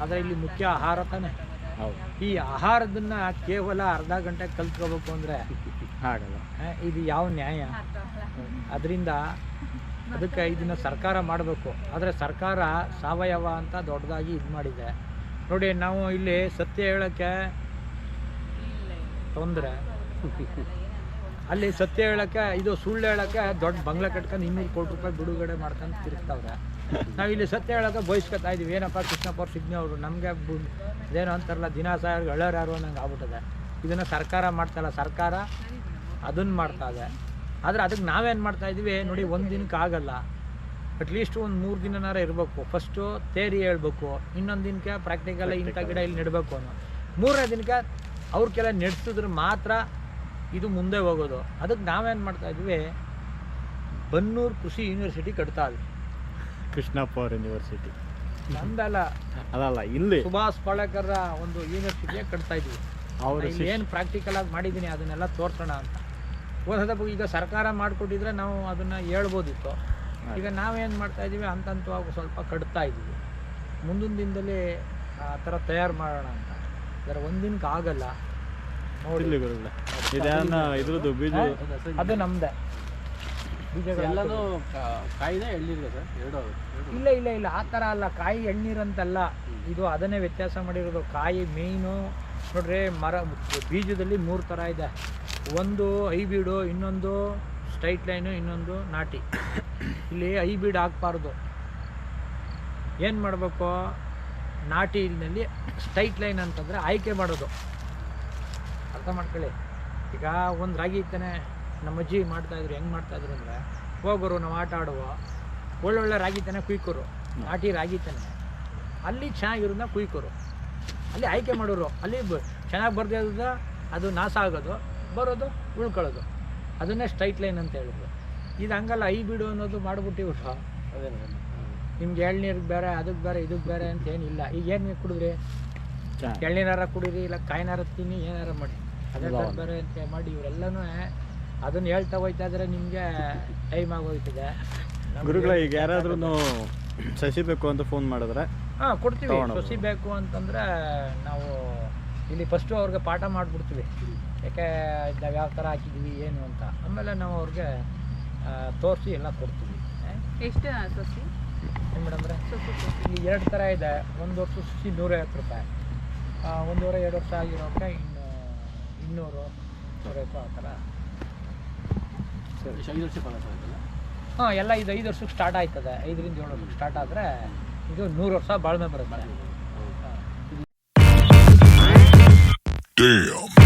Speaker 1: ಆದರೆ ಇಲ್ಲಿ ಮುಖ್ಯ ಆಹಾರ ತಾನೇ.
Speaker 2: ಹೌದು.
Speaker 1: ಈ ಆಹಾರದನ್ನ ಕೇವಲ ಅರ್ಧ ಗಂಟೆ ಕಲ್ತ್ಕೋಬೇಕು ಅಂದರೆ
Speaker 2: ಆಗಲ್ಲ
Speaker 1: ಇದು ಯಾವ ನ್ಯಾಯ? ಅದರಿಂದ ಅದಕ್ಕೆ ಇದನ್ನು ಸರ್ಕಾರ ಮಾಡಬೇಕು. ಆದರೆ ಸರ್ಕಾರ ಸಾವಯವ ಅಂತ ದೊಡ್ಡದಾಗಿ ಇದು ಮಾಡಿದೆ. ನೋಡಿ, ನಾವು ಇಲ್ಲಿ ಸತ್ಯ ಹೇಳೋಕ್ಕೆ ತೊಂದರೆ. ಅಲ್ಲಿ ಸತ್ಯ ಹೇಳೋಕ್ಕೆ, ಇದು ಸುಳ್ಳು ಹೇಳೋಕ್ಕೆ ದೊಡ್ಡ ಬಂಗ್ಲೆ ಕಟ್ಕೊಂಡು ಇನ್ನೂರು ಕೋಟಿ ರೂಪಾಯಿ ಬಿಡುಗಡೆ ಮಾಡ್ಕೊಂಡು ತಿರುಗ್ತಾವ್ರೆ. ನಾವು ಇಲ್ಲಿ ಸತ್ಯ ಹೇಳೋಕೆ ಬಯಸ್ಕೊತಾ ಇದೀವಿ. ಏನಪ್ಪ, ಕೃಷ್ಣಪ್ಪ ಅವ್ರು ಸಿಗ್ನಿ ಅವರು, ನಮಗೆ ಏನೋ ಅಂತಾರಲ್ಲ, ದಿನ ಸಾವಿರ ಎಳ್ಳೋರು ಯಾರು ಅನ್ನಂಗೆ ಆಗ್ಬಿಟ್ಟದೆ. ಇದನ್ನು ಸರ್ಕಾರ ಮಾಡ್ತಾಯಿಲ್ಲ ಸರ್ಕಾರ. ಅದನ್ನು ಮಾಡ್ತಾ ಇದೆ. ಆದರೆ ಅದಕ್ಕೆ ನಾವೇನು ಮಾಡ್ತಾ ಇದೀವಿ ನೋಡಿ ಒಂದು ದಿನಕ್ಕೆ ಆಗಲ್ಲ. ಅಟ್ಲೀಸ್ಟ್ ಒಂದು ಮೂರು ದಿನನಾರ ಇರಬೇಕು. ಫಸ್ಟು ತೇರಿ ಹೇಳ್ಬೇಕು ಇನ್ನೊಂದು ದಿನಕ್ಕೆ ಪ್ರಾಕ್ಟಿಕಲ್ ಇಂಥ ಗಿಡ ಇಲ್ಲಿ ನೆಡಬೇಕು ಅನ್ನೋ. ಮೂರನೇ ದಿನಕ್ಕೆ ಅವ್ರ ಕೆಲ ನೆಡ್ಸಿದ್ರೆ ಮಾತ್ರ ಇದು ಮುಂದೆ ಹೋಗೋದು. ಅದಕ್ಕೆ ನಾವೇನು ಮಾಡ್ತಾ ಇದ್ವಿ ಬನ್ನೂರು ಕೃಷಿ ಯೂನಿವರ್ಸಿಟಿ ಕಟ್ತಾ ಇದ್ವಿ
Speaker 2: ಕೃಷ್ಣಪ್ಪ ಅವ್ರ ಯೂನಿವರ್ಸಿಟಿ.
Speaker 1: ನಂದಲ್ಲ.
Speaker 2: ಅದಲ್ಲ ಇಲ್ಲಿ.
Speaker 1: ಸುಭಾಷ್ ಪಾಳೇಕರ್ ಒಂದು ಯೂನಿವರ್ಸಿಟಿಯೇ ಕಟ್ತಾ ಇದ್ವಿ.
Speaker 2: ಅವರು
Speaker 1: ಏನು ಪ್ರಾಕ್ಟಿಕಲ್ ಆಗಿ ಮಾಡಿದ್ದೀನಿ ಅದನ್ನೆಲ್ಲ ತೋರ್ಸೋಣ ಅಂತ. ಹೋದ ಈಗ ಸರ್ಕಾರ ಮಾಡಿಕೊಟ್ಟಿದ್ರೆ ನಾವು ಅದನ್ನು ಹೇಳ್ಬೋದಿತ್ತು. ಈಗ ನಾವೇನು ಮಾಡ್ತಾ ಇದ್ದೀವಿ ಹಂತ ಹಂತವಾಗಿ ಸ್ವಲ್ಪ ಕಟ್ತಾ ಇದ್ದೀವಿ ಮುಂದಿನ ದಿನದಲ್ಲಿ ಆ ಥರ ತಯಾರು ಮಾಡೋಣ ಅಂತ. ಅದರ ಒಂದಿನಕ್ಕೆ ಆಗಲ್ಲ. ನೋಡಿ.
Speaker 2: ಇದ್ರದ್ದು ಬೀಜ.
Speaker 1: ಅದು ನಮ್ಮದೇ ಬೀಜಗಳು
Speaker 3: ಎಲ್ಲನೂ ಕಾ- ಕಾಯಿದೆ ಸರ್ ಎರಡು
Speaker 1: ಇಲ್ಲ ಇಲ್ಲ ಇಲ್ಲ. ಆ ಥರ ಅಲ್ಲ. ಕಾಯಿ ಎಳ್ನೀರಂತಲ್ಲ ಇದು ಅದನ್ನೇ ವ್ಯತ್ಯಾಸ ಮಾಡಿರೋದು. ಕಾಯಿ ಮೇಯ್ನು ನೋಡ್ರಿ, ಮರ, ಬೀಜದಲ್ಲಿ ಮೂರು ಥರ ಇದೆ. ಒಂದು ಐಬೀಡು ಇನ್ನೊಂದು ಸ್ಟ್ರೈಟ್ ಲೈನು, ಇನ್ನೊಂದು ನಾಟಿ. ಇಲ್ಲಿ ಐಬೀಡ್ ಹಾಕ್ಬಾರ್ದು ಏನು ಮಾಡಬೇಕು? ನಾಟಿನಲ್ಲಿ ಸ್ಟ್ರೈಟ್ ಲೈನ್ ಅಂತಂದರೆ ಆಯ್ಕೆ ಮಾಡೋದು. ಅರ್ಥ ಮಾಡ್ಕೊಳ್ಳಿ. ಈಗ ಒಂದು ರಾಗಿ ಇತ್ತಾನೆ, ನಮ್ಮ ಅಜ್ಜಿ ಮಾಡ್ತಾಯಿದ್ರು ಹೆಂಗೆ ಮಾಡ್ತಾಯಿದ್ರು ಅಂದರೆ, ಹೋಗೋರು ನಾವು ಆಟ ಆಡುವ, ಒಳ್ಳೊಳ್ಳೆ ರಾಗಿ ತಾನೆ ಕುಯ್ಕೋರು. ನಾಟಿ ರಾಗಿ ತಾನೆ ಅಲ್ಲಿ ಚೆನ್ನಾಗಿರೋದನ್ನ ಕುಯ್ಕೋರು. ಅಲ್ಲಿ ಆಯ್ಕೆ ಮಾಡೋರು ಅಲ್ಲಿ ಚೆನ್ನಾಗಿ ಬರ್ದೇ ಇರೋದು ಅದು ನಾಶ ಆಗೋದು ಬರೋದು ಉಳ್ಕೊಳ್ಳೋದು. ಅದನ್ನೇ ಸ್ಟ್ರೈಟ್ ಲೈನ್ ಅಂತ ಹೇಳಿದ್ರು. ಇದು ಹಂಗಲ್ಲ ಐ ಬಿಡು ಅನ್ನೋದು
Speaker 3: ಅದೇನು.
Speaker 1: ನಿಮ್ಗೆ ಎಳ್ನೀರಿಗೆ ಬೇರೆ ಅದಕ್ಕೆ ಬೇರೆ ಇದಕ್ಕೆ ಬೇರೆ ಅಂತ ಏನಿಲ್ಲ. ಈಗ ಏನು ಕುಡಿದ್ರಿ?
Speaker 2: ಚಾ-
Speaker 1: ಎಳ್ನೀರಾರ ಕುಡೀರಿ ಇಲ್ಲ ಕಾಯಿನಾರ ತಿನ್ನಿ ಏನಾರ ಮಾಡಿ. ಅದೇ ಬೇರೆ ಅಂತ ಮಾಡಿ ಇವರೆಲ್ಲನೂ ಅದನ್ನು ಹೇಳ್ತಾ ಹೋಯ್ತಾ ಇದ್ರೆ ನಿಮಗೆ ಟೈಮ್ ಆಗೋಯ್ತದೆ.
Speaker 2: ಗುರುಗಳೇ ಈಗ ಯಾರಾದ್ರೂ ಸಸಿ ಬೇಕು ಅಂತ ಫೋನ್ ಮಾಡಿದ್ರೆ
Speaker 1: ಹಾಂ ಕೊಡ್ತೀವಿ. ಸಸಿ ಬೇಕು ಅಂತಂದರೆ ನಾವು ಇಲ್ಲಿ ಫಸ್ಟು ಅವ್ರಿಗೆ ಪಾಠ ಮಾಡಿಬಿಡ್ತೀವಿ. ಯಾಕೆ ನಾವು ಯಾವ ಥರ ಹಾಕಿದ್ದೀವಿ ಏನು ಅಂತ. ಆಮೇಲೆ ನಾವು ಅವ್ರಿಗೆ ತೋರಿಸಿ ಎಲ್ಲ ಕೊಡ್ತೀವಿ.
Speaker 4: ಎಷ್ಟು ಸಸಿ
Speaker 1: ಏನು ಮೇಡಮ್ರೆ? ಇಲ್ಲಿ ಎರಡು ಥರ ಇದೆ. ಒಂದು ವರ್ಷ ಸಸಿ ನೂರೈವತ್ತು ರೂಪಾಯಿ. ಆ, ಒಂದೂವರೆ ಎರಡು ವರ್ಷ ಆಗಿರೋಕ್ಕ ಇನ್ನು ಇನ್ನೂರು ನೂರೈವತ್ತು ಆ ಥರ
Speaker 3: ಸರಿ ಐದು ವರ್ಷ ಫಲ ಸರ್. ಇದೆಲ್ಲ?
Speaker 1: ಹಾಂ, ಎಲ್ಲ ಇದು ಐದು ವರ್ಷಕ್ಕೆ ಸ್ಟಾರ್ಟ್ ಆಯ್ತದೆ ಐದರಿಂದ ಏಳು ವರ್ಷಕ್ಕೆ ಸ್ಟಾರ್ಟ್ ಆದರೆ ಇದು ನೂರು ವರ್ಷ ಬಾಳ್ಮೆ ಬರುತ್ತೆ
Speaker 5: Damn.